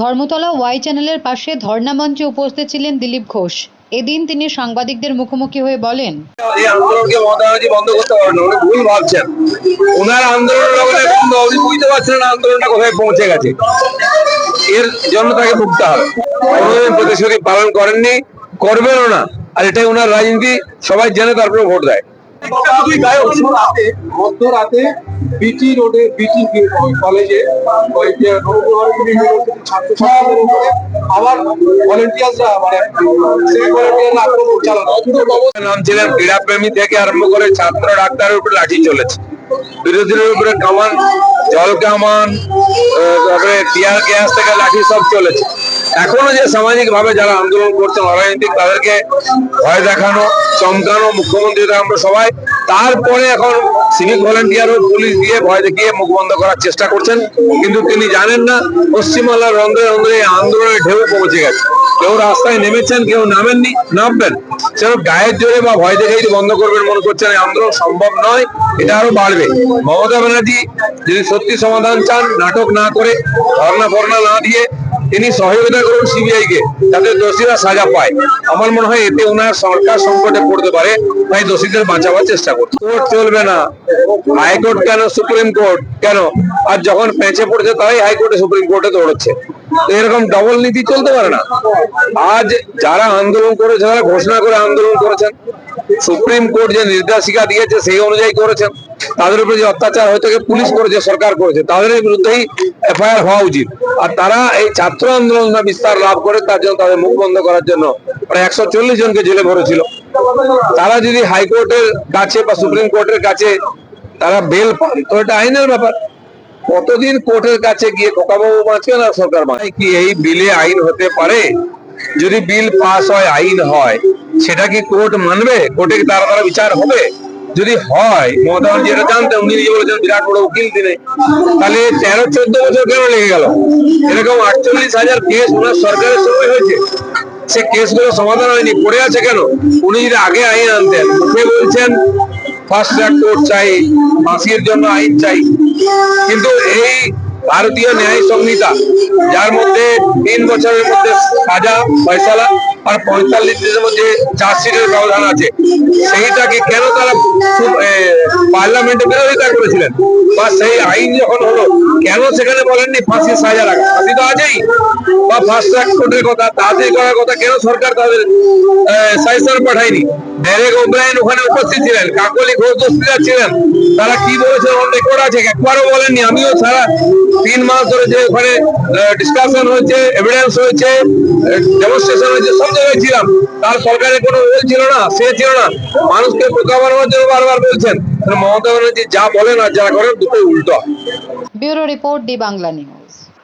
Dharmatala Y চ্যানেলের পাশে ধর্ণা মঞ্চে উপস্থিত ছিলেন দিলীপ ঘোষ। এদিন তিনি সাংবাদিকদের মুখোমুখি হয়ে বলেন, এই আন্দোলনকে মমতা বন্ধ করতে পারেন উনি ভুল ভাবছেন। ওনার আন্দোলনের লগ্নে বন্ধ উনি বুঝতে পারছেন না আন্দোলনটা কোথায় পৌঁছে গেছে। এর জন্য তাকে ভুগতে হবে। কোনোদিন প্রতিশ্রুতি পালন করেননি, করবেনও না। আর এটাই ওনার রাজনীতি, সবাই জেনে তারপরে ভোট দেয়। মধ্যরাতে বিটি রোডে বিটি কলেজে ওই যে রবীন্দ্রভারতী ইউনিভার্সিটির ছাত্রছাত্রীদের উপরে আবার ভলেন্টিয়ার্সরা মানে আক্রমণ চালানো। নাম ক্রীড়াপ্রেমী থেকে আরম্ভ করে ছাত্র ডাক্তারের উপরে লাঠি চলেছে। বিরোধীদের উপরে কামান জল কামান তারপরে টিয়ার গ্যাস থেকে লাঠি সব চলেছে। এখনও যে সামাজিক ভাবে যারা আন্দোলন করছেন অরাজনৈতিক, তাদেরকে ভয় দেখানো, চমকানো, মুখ্যমন্ত্রী আমরা সবাই, তারপরে এখন সিভিক ভলেন্টিয়ার ও পুলিশ দিয়ে ভয় দেখিয়ে মুখ বন্ধ করার চেষ্টা করছেন। কিন্তু তিনি জানেন না, পশ্চিমবাংলার রন্ধ্রে রন্ধ্রে আন্দোলনের ঢেউ পৌঁছে গেছে। কেউ রাস্তায় নেমেছেন, কেউ নামেননি, নামবেন। সেরকম গায়ের জোরে বা ভয় দেখেই বন্ধ করবেন মনে করছেন আন্দোলন, সম্ভব নয়, এটা আরও বাড়বে। মমতা ব্যানার্জি যদি সত্যি সমাধান চান, নাটক না করে, ধর্ণা ফর্না না দিয়ে তিনি সহযোগিতা করুন সিবিআই কে, যাতে দোষীরা সাজা পায়। আমার মনে হয় এতে ওনার সরকার সংকটে পড়তে পারে, তাই দোষীদের বাঁচাবার চেষ্টা করুন। কোর্ট চলবে না। হাইকোর্ট কেন? সুপ্রিম কোর্ট কেন? আর যখন পেঁচে পড়ছে তারাই হাইকোর্টে, সুপ্রিম কোর্টে দৌড়চ্ছে। এরকম ডবল নীতি চলতে পারে না। আজ যারা আন্দোলন করেছে যারা ঘোষণা করে আন্দোলন করেছেন। সুপ্রিম কোর্ট যে নির্দেশিকা দিয়েছে, সেই অনুযায়ী করেছেন। তাদের উপরে যে অত্যাচার হয়তো পুলিশ করেছে, সরকার করেছে তাদের বিরুদ্ধেই এফআইআর হওয়া উচিত। আর তারা এই ছাত্র আন্দোলন বিস্তার লাভ করে, তার জন্য তাদের মুখ বন্ধ করার জন্য প্রায় একশো চল্লিশ জনকে জেলে ভরেছিল। তারা যদি হাইকোর্টের কাছে বা সুপ্রিম কোর্টের কাছে তারা বেল পান, তো এটা আইনের ব্যাপার। কতদিন কোর্টের কাছে গিয়ে খোকাবাবু বাঁচবে না সরকার বাঁচবে? কি এই বিলে আইন হতে পারে? যদি বিল পাস হয়, আইন হয়, সেটা কি কোর্ট মানবে? কোর্টে তার দ্বারা বিচার হবে? যদি হয়, মমতা ব্যানার্জি এটা জানতেন, উনি নিজে বলেছেন, বিরাট বড় উকিল তিনি। তাহলে তেরো, চোদ্দ বছর কেন লেগে গেল? এরকম আটচল্লিশ হাজার কেস ওনার সরকারের সময় হয়েছে। সে কেসগুলো সমাধান হয়নি, পড়ে আছে কেন? উনি যদি আগে আইন আনতেন মুখে বলছেন, ফার্স্ট ট্র্যাক কোর্ট চাই, ফাঁসির জন্য আইন চাই। কিন্তু এই ভারতীয় ন্যায় সংহিতা, যার মধ্যে তিন বছরের মধ্যে সাজা, ফয়সালা আর পঁয়তাল্লিশ দিনের মধ্যে চার্জশিটের ব্যবধান আছে। সেইটাকে কেন তারা পার্লামেন্টে বিরোধিতা করেছিলেন। বা সেই আইন যখন হলো, কেন সেখানে বলেননি ফাঁসির সাজা রাখা? ফাঁসি তো আছেই বা ফার্স্ট ট্র্যাক কোর্টের কথা তাড়াতাড়ি করার কথা, কেন সরকার তাদের সাইসার পাঠায়নি? ডেরেক ওব্রায়ন ওখানে উপস্থিত ছিলেন, কাকলি ঘোষ দস্তিদার ছিলেন। তারা কি বলেছেন অন রেকর্ড আছে? একবারও বলেননি। আমিও সারা তিন মাস ধরে যে ওখানে ডিসকাশন হয়েছে এভিডেন্স হয়েছে ডেমনস্ট্রেশন হয়েছে, সব জায়গায় ছিলাম। তার সরকারের কোনো রোল ছিল না, সে ছিল না। মানুষকে বোকা বানানোর জন্য বারবার বলছেন। মমতা ব্যানার্জি যা বলেন আর যা করেন দুটোই উল্টো। Bureau report D Bangla news.